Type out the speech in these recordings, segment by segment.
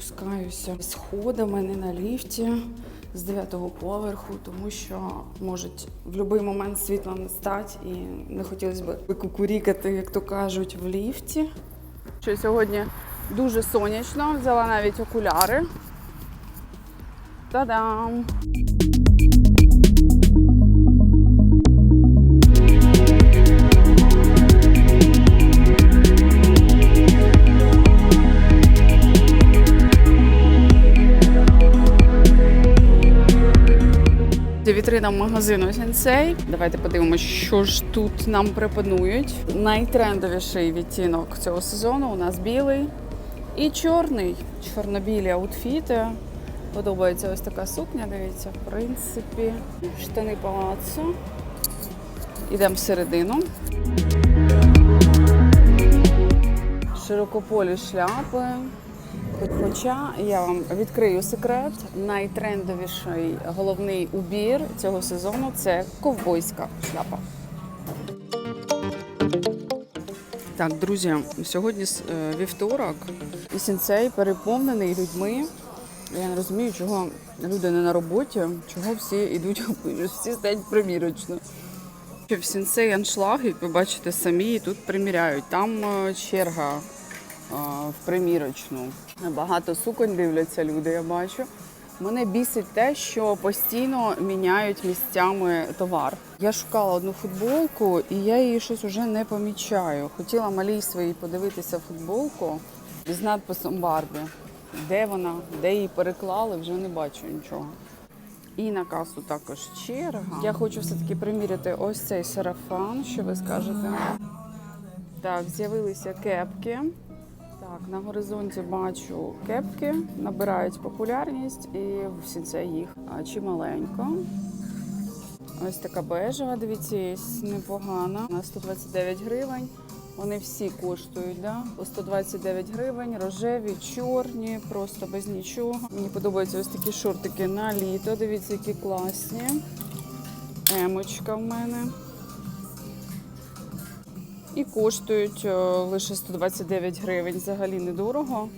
спускаюся сходами, не на ліфті з дев'ятого поверху, тому що можуть в будь-який момент світло не стати і не хотілося б кукурікати, як то кажуть, в ліфті. Що сьогодні дуже сонячно, взяла навіть окуляри. Та-дам! Вітрина магазину Сенсей. Давайте подивимося, що ж тут нам пропонують. Найтрендовіший відтінок цього сезону у нас білий і чорний. Чорно-білі аутфіти. Подобається ось така сукня, дивіться, в принципі. Штани палацу. Ідемо всередину. Широкополі шляпи. Хоча я вам відкрию секрет, найтрендовіший головний убір цього сезону це ковбойська шляпа. Так, друзі, сьогодні е, вівторок, і сінцей переповнений людьми. Я не розумію, чого люди не на роботі, чого всі йдуть, всі стоять примірочно. В сінцей аншлаг, як ви бачите самі, тут приміряють. Там е, черга в примірочну. Багато суконь дивляться люди, я бачу. Мене бісить те, що постійно міняють місцями товар. Я шукала одну футболку, і я її щось уже не помічаю. Хотіла малій своїй подивитися футболку з надписом Барбі. Де вона, де її переклали, вже не бачу нічого. І на касу також черга. Я хочу все-таки приміряти ось цей сарафан, що ви скажете. Так, з'явилися кепки. Так, на горизонті бачу кепки, набирають популярність і в сінце їх чималенько. Ось така бежева, дивіться, непогана. На 129 гривень. Вони всі коштують, да? по 129 гривень, рожеві, чорні, просто без нічого. Мені подобаються ось такі шортики на літо. Дивіться, які класні. Емочка в мене. І коштують е, лише 129 гривень. Взагалі недорого.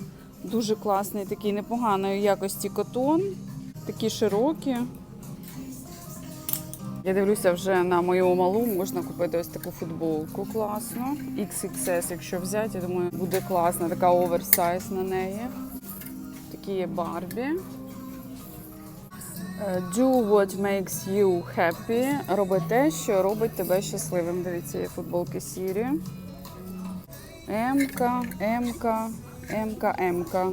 Дуже класний, такий непоганої якості котон, такі широкі. Я дивлюся, вже на мою малу можна купити ось таку футболку класну. XXS, якщо взяти, я думаю, буде класна, така оверсайз на неї. Такі є Барбі. Е, Do what makes you happy. Роби те, що робить тебе щасливим. Дивіться, є футболки сірі. М-ка, М-ка, М-ка, М-ка.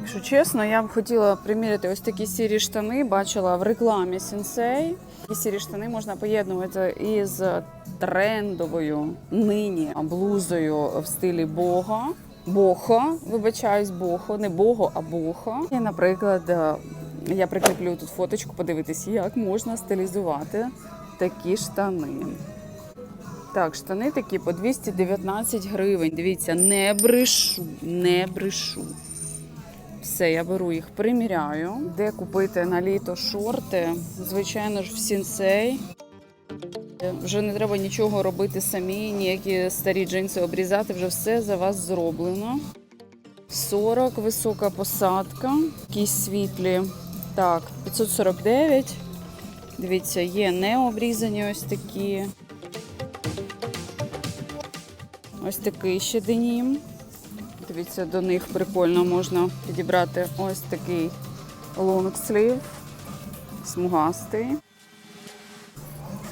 Якщо чесно, я б хотіла приміряти ось такі сірі штани. Бачила в рекламі Сенсей. Ці сірі штани можна поєднувати із трендовою нині блузою в стилі бога. Бохо, вибачаюсь, бохо, не бого, а бохо. І, наприклад, е, я прикріплю тут фоточку, подивитись, як можна стилізувати такі штани. Так, штани такі по 219 гривень. Дивіться, не брешу, не брешу. Все, я беру їх, приміряю. Де купити на літо шорти? Звичайно ж, в сінсей. Вже не треба нічого робити самі, ніякі старі джинси обрізати, вже все за вас зроблено. 40 висока посадка, якісь світлі. Так, 549. Дивіться, є необрізані ось такі. Ось такий ще денім. Дивіться, до них прикольно можна підібрати ось такий лонгслів, смугастий.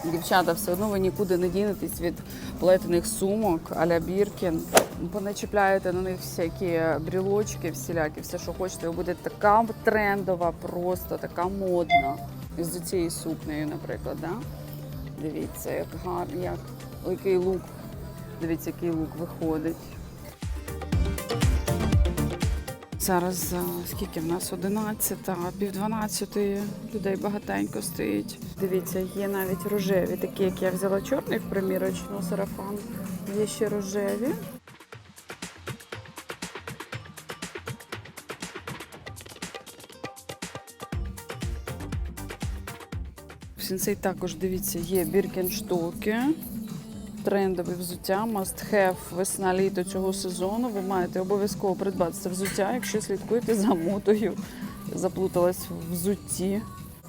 Дівчата, все одно ви нікуди не дінетесь від плетених сумок а-ля Біркін. Поначіпляєте на них всякі брілочки, всілякі, все, що хочете. Ви будете така трендова, просто така модна. З цією сукнею, наприклад. Да? Дивіться, як гарний, як який лук. Дивіться, який лук виходить. Зараз скільки в нас 11, а пів 12 людей багатенько стоїть. Дивіться, є навіть рожеві, такі, як я взяла чорний в примірочну сарафан. Є ще рожеві. В також дивіться, є біркенштоки. Трендове взуття, must have весна-літо цього сезону. Ви маєте обов'язково придбати це взуття, якщо слідкуєте за модою. Заплуталась в взутті.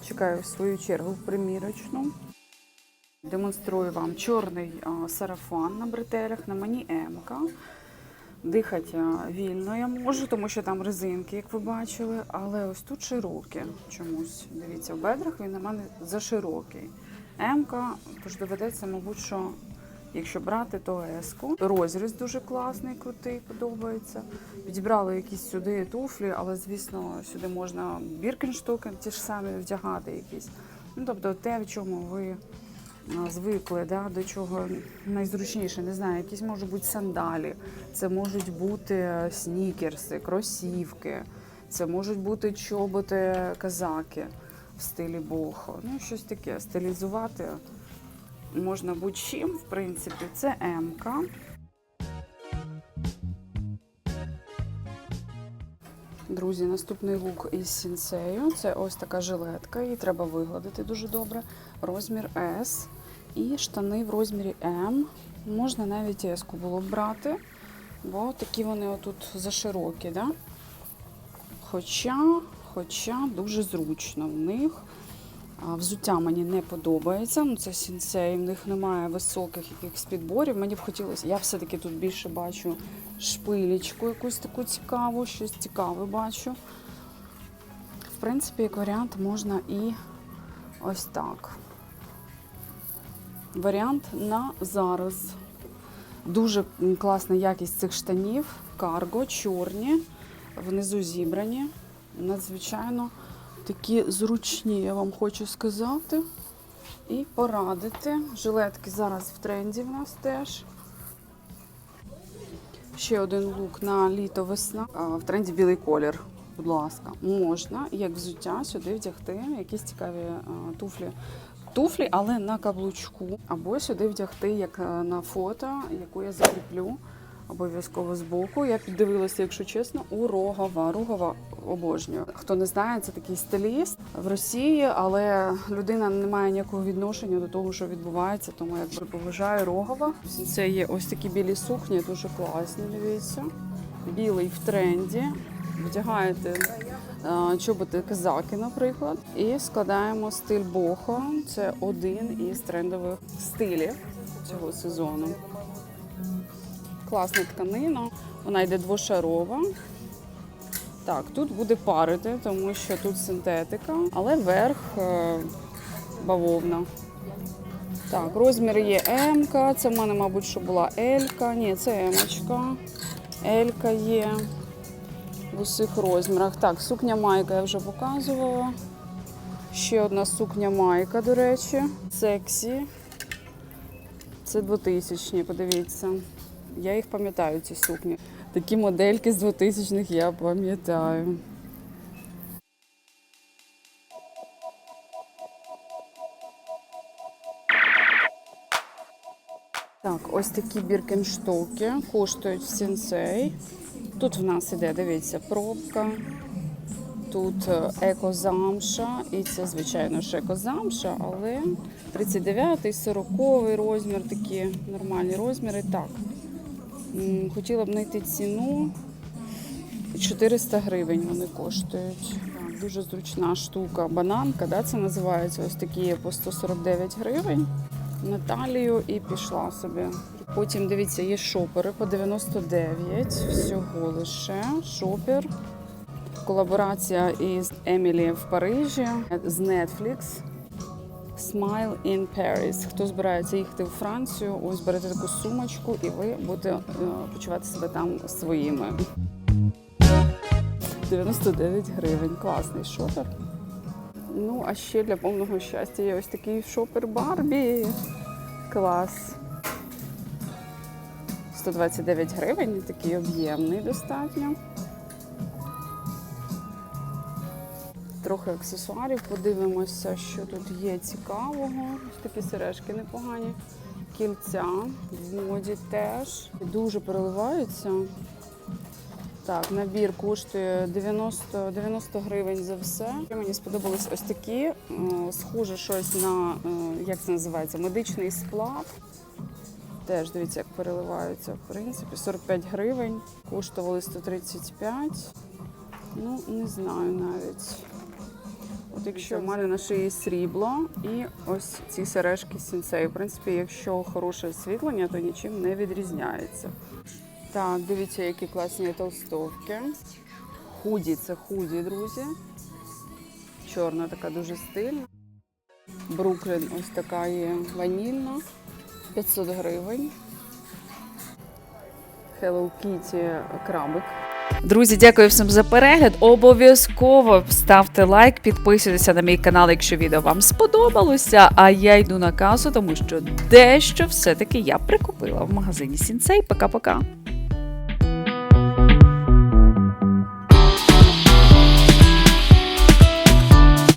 Чекаю в свою чергу в примірочну. Демонструю вам чорний сарафан на бретелях, на мені М-ка. Дихати вільно я можу, тому що там резинки, як ви бачили, але ось тут широкі чомусь. Дивіться, в бедрах він на мене заширокий. М-ка, тож доведеться, мабуть, що якщо брати, то С-ку. Розріз дуже класний, крутий, подобається. Підібрали якісь сюди туфлі, але звісно, сюди можна біркенштуки, ті ж самі вдягати якісь. Ну, тобто те, в чому ви звикли, да, до чого найзручніше, не знаю, якісь можуть бути сандалі, це можуть бути снікерси, кросівки, це можуть бути чоботи казаки в стилі бохо. Ну, щось таке, стилізувати можна будь-чим, в принципі, це М-ка. Друзі, наступний лук із сінсею. Це ось така жилетка, її треба вигладити дуже добре. Розмір S і штани в розмірі М. Можна навіть S-ку було б брати, бо такі вони отут заширокі, да? Хоча, хоча дуже зручно в них. Взуття мені не подобається. Ну, це сінсей, в них немає високих якихось підборів. Мені б хотілося, я все-таки тут більше бачу шпилічку, якусь таку цікаву, щось цікаве бачу. В принципі, як варіант можна і ось так. Варіант на зараз. Дуже класна якість цих штанів. Карго, чорні, внизу зібрані. Надзвичайно такі зручні, я вам хочу сказати. І порадити. Жилетки зараз в тренді в нас теж. Ще один лук на літо-весна. В тренді білий колір. Будь ласка, можна як взуття сюди вдягти якісь цікаві туфлі. Туфлі, але на каблучку. Або сюди вдягти, як е, на фото, яку я закріплю обов'язково збоку. Я піддивилася, якщо чесно, у Рогова. Рогова обожнюю. Хто не знає, це такий стиліст в Росії, але людина не має ніякого відношення до того, що відбувається, тому якби поважаю Рогова. Це є ось такі білі сукні, дуже класні. Дивіться. Білий в тренді. Вдягаєте е, чоботи казаки, наприклад, і складаємо стиль бохо. Це один із трендових стилів цього сезону. Класна тканина, вона йде двошарова. Так, тут буде парити, тому що тут синтетика, але верх е, бавовна. Так, розмір є М, це в мене, мабуть, що була L. Ні, це М. L є в усіх розмірах. Так, сукня майка я вже показувала. Ще одна сукня майка, до речі. Сексі. Це 2000 подивіться. Я їх пам'ятаю, ці сукні. Такі модельки з 2000-х я пам'ятаю. Так, ось такі біркенштоки коштують в сенсей. Тут в нас іде, дивіться, пробка. Тут е, екозамша, і це, звичайно ж, екозамша, але 39-й, 40-й розмір, такі нормальні розміри. Так, хотіла б знайти ціну. 400 гривень вони коштують. Дуже зручна штука. Бананка, да, це називається. Ось такі по 149 гривень. На талію і пішла собі. Потім дивіться, є шопери по 99. Всього лише шопер. Колаборація із Емілі в Парижі з Netflix. Smile in Paris. Хто збирається їхати у Францію, ось берете таку сумочку, і ви будете е, почувати себе там своїми. 99 гривень. Класний шопер. Ну, а ще для повного щастя є ось такий шопер Барбі. Клас. 129 гривень, такий об'ємний достатньо. Трохи аксесуарів, подивимося, що тут є цікавого. Ось такі сережки непогані. Кільця в моді теж. Дуже переливаються. Так, набір коштує 90, 90 гривень за все. Мені сподобались ось такі, е, схоже щось на, е, як це називається, медичний сплав. Теж дивіться, як переливаються. В принципі, 45 гривень, коштували 135. Ну, не знаю навіть. От якщо в мене на шиї срібло і ось ці сережки сінцей. В принципі, якщо хороше освітлення, то нічим не відрізняється. Так, дивіться, які класні толстовки. Худі це худі, друзі. Чорна така дуже стильна. Бруклін ось така є ванільна. 500 гривень. Hello Kitty крабик. Друзі, дякую всім за перегляд. Обов'язково ставте лайк, підписуйтеся на мій канал, якщо відео вам сподобалося. А я йду на касу, тому що дещо все-таки я прикупила в магазині Сінцей. Пока-пока.